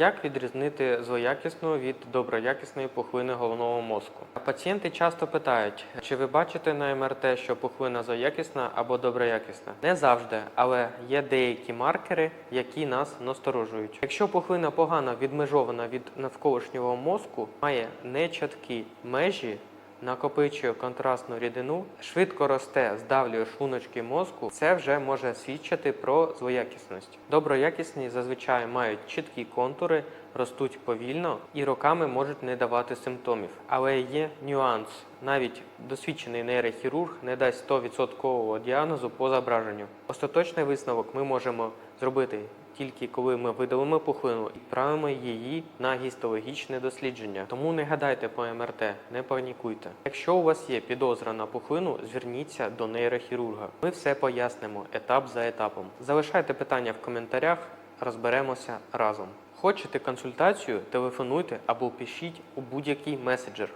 Як відрізнити злоякісну від доброякісної пухлини головного мозку? Пацієнти часто питають, чи ви бачите на МРТ, що пухлина злоякісна або доброякісна? Не завжди, але є деякі маркери, які нас насторожують. Якщо пухлина погано відмежована від навколишнього мозку, має нечіткі межі. Накопичує контрастну рідину, швидко росте, здавлює шлуночки мозку. Це вже може свідчити про злоякісність. Доброякісні зазвичай мають чіткі контури, ростуть повільно і роками можуть не давати симптомів. Але є нюанс. Навіть досвідчений нейрохірург не дасть 100% діагнозу по зображенню. Остаточний висновок ми можемо зробити тільки коли ми видалимо пухлину і відправимо її на гістологічне дослідження. Тому не гадайте по МРТ, не панікуйте. Якщо у вас є підозра на пухлину, зверніться до нейрохірурга. Ми все пояснимо етап за етапом. Залишайте питання в коментарях, розберемося разом. Хочете консультацію? Телефонуйте або пишіть у будь-який меседжер.